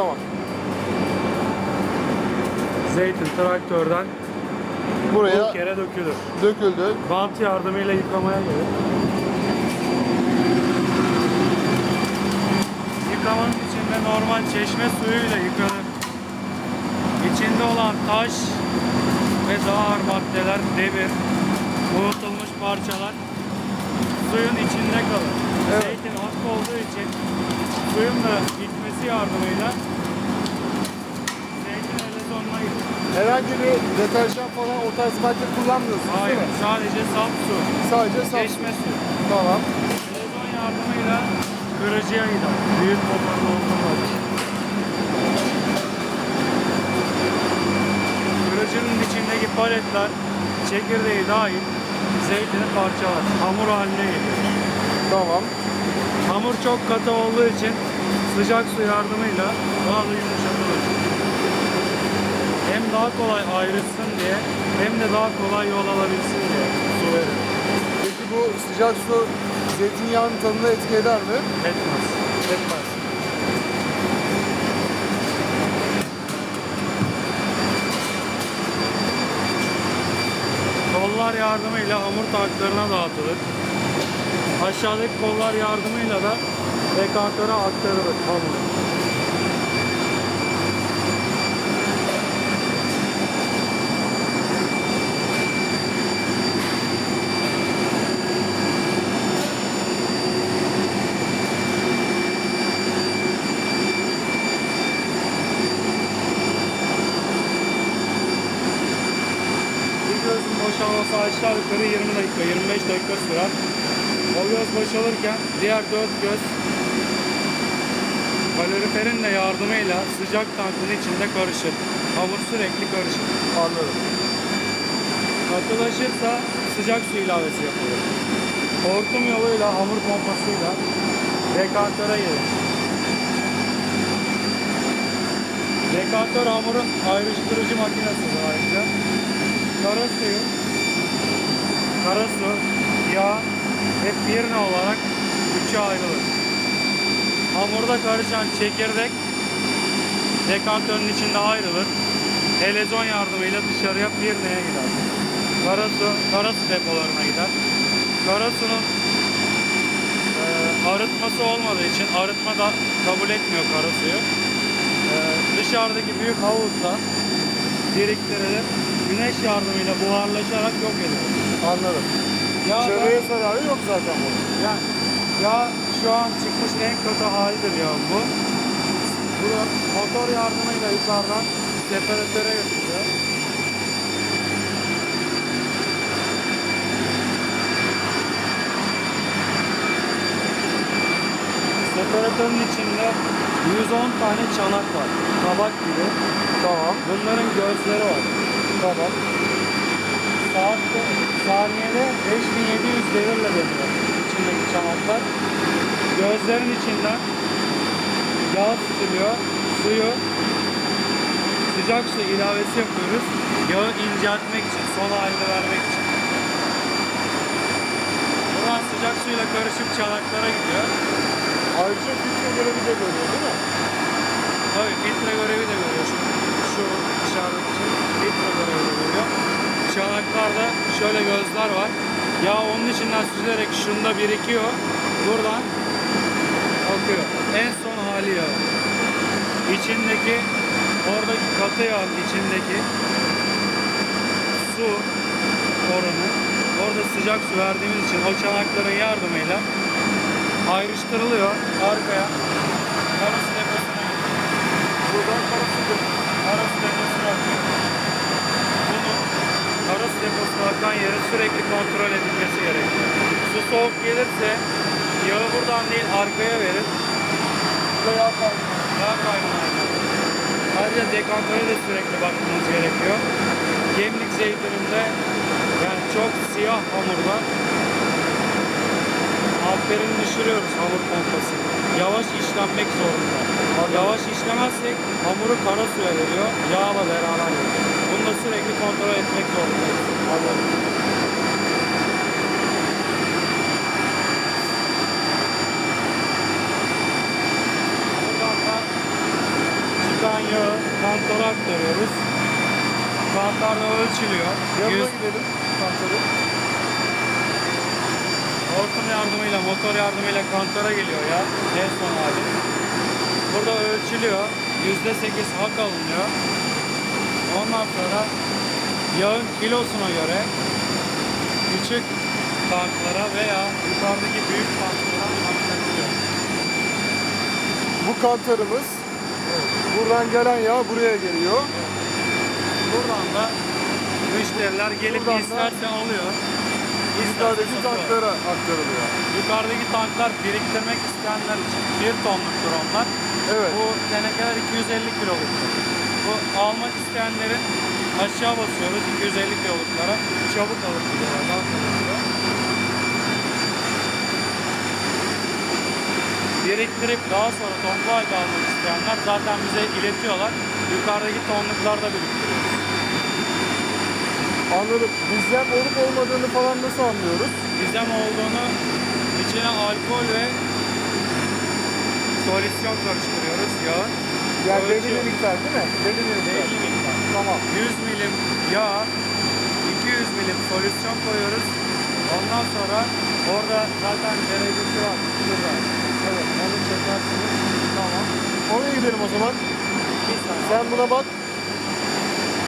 Tamam. Zeytin traktörden Buraya bu kere dökülür. döküldü. Bant yardımıyla yıkamaya gelir. Yıkamanın içinde normal çeşme suyuyla yıkanır. İçinde olan taş ve daha ağır maddeler, demir, unutulmuş parçalar suyun içinde kalır. Evet. Zeytin hafif olduğu için suyun da gitmesi yardımıyla. Herhangi bir deterjan falan o tarz madde kullanmıyorsunuz Hayır, değil mi? sadece saf su. Sadece saf. Çeşme suyu. Tamam. Televizyon yardımıyla kırıcıya gider. Büyük motorlu olduğunda. Kırıcının içindeki paletler çekirdeği dahil zeytini parçalar. Hamur haline gelir. Tamam. Hamur çok katı olduğu için sıcak su yardımıyla daha da yumuşatılır. Kolay ayrışsın diye hem de daha kolay yol alabilsin diye su verir. Peki bu sıcak su zeytinyağının tadına etki eder mi? Etmez. Etmez. Kollar yardımıyla hamur taklarına dağıtılır. Aşağıdaki kollar yardımıyla da dekantöre aktarılır hamur. Bir gözün boşalması aşağı yukarı 20 dakika, 25 dakika sürer. O göz boşalırken diğer dört göz kaloriferin de yardımıyla sıcak tankın içinde karışır. Hamur sürekli karışır. Anladım. Katılaşırsa sıcak su ilavesi yapılır. Hortum yoluyla hamur pompasıyla dekantöre gelir. Dekantör hamurun ayrıştırıcı makinesidir ayrıca. Kara suyu, kara su, yağ ve pirne olarak üçe ayrılır. Hamurda karışan çekirdek dekantörün içinde ayrılır. Helezon yardımıyla dışarıya pirneye gider. Kara su, kara su depolarına gider. Kara sunun e, arıtması olmadığı için arıtma da kabul etmiyor kara suyu. E, dışarıdaki büyük havuzda biriktirilir. Güneş yardımıyla buharlaşarak yok edilir. Anladım. Ya Çevreye zararı yok zaten bunun. yani ya şu an çıkmış en kötü halidir ya bu. Bunu motor yardımıyla yukarıdan separatöre götürüyor. Separatörün içinde 110 tane çanak var. Tabak gibi. Tamam. Bunların gözleri var. Tamam. Saatte, saniyede 5700 devirle dönüyor içindeki çanaklar. Gözlerin içinden yağ tutuluyor, suyu, sıcak su ilavesi yapıyoruz. Yağı inceltmek için, son halini vermek için. Buradan sıcak suyla karışıp çanaklara gidiyor. Ayrıca filtre görevi de görüyor değil mi? Tabii filtre görevi de görüyor. Şu, şu dışarıdaki şey filtre görevi de görüyor. Çanaklarda şöyle gözler var. Yağ onun içinden süzülerek şunda birikiyor. Buradan akıyor. En son hali yağı. İçindeki oradaki katı yağın içindeki su oranı orada sıcak su verdiğimiz için o çanakların yardımıyla ayrıştırılıyor arkaya. Arası deposuna. Buradan parası da Arası deposuna akıyor. Bunu arası deposuna akan yeri sürekli kontrol edilmesi gerekiyor. Su soğuk gelirse yağı buradan değil arkaya verir. veya farklı. Yağ kaynağına. Ayrıca dekantöre de sürekli bakmamız gerekiyor. Gemlik zeytininde yani çok siyah hamurda amperini düşürüyoruz hamur pompası. Yavaş işlenmek zorunda. Yavaş işlemezsek hamuru kara suya veriyor, yağla beraber veriyor. Bunu da sürekli kontrol etmek zorundayız. Anladım. Da yağı kantora aktarıyoruz. Kantarda ölçülüyor. Yanına gidelim. Kantarı. Hortum yardımıyla, motor yardımıyla kantora geliyor ya. En son hali. Burada ölçülüyor. %8 hak alınıyor. Ondan sonra yağın kilosuna göre küçük tanklara veya yukarıdaki büyük tanklara aktarılıyor. Bu kantarımız. Buradan gelen yağ buraya geliyor. Buradan da müşteriler gelip Buradan da isterse alıyor. isterse Yukarıdaki tanklara aktarılıyor. Yukarıdaki tanklar biriktirmek isteyenler için 1 tonluktur onlar. Evet. Bu tenekeler 250 kiloluk. Bu almak isteyenlerin aşağı basıyoruz 250 kiloluklara. Çabuk alıp gidiyorlar. Daha gidiyor. Biriktirip daha sonra toplu halde almak isteyenler zaten bize iletiyorlar. Yukarıdaki tonluklarda biriktiriyoruz. Anladım. Bizden olup olmadığını falan nasıl anlıyoruz? Bizem olduğunu içine alkol ve solüsyon karıştırıyoruz yağın. Yani belli Ölçüyor. bir miktar değil mi? Belli bir miktar. Belli miktar. Tamam. 100 milim yağ, 200 milim solüsyon koyuyoruz. Ondan sonra orada zaten derecesi var. Şurada. Evet, onu çekersiniz. Tamam. Oraya gidelim o zaman. Sen buna bak.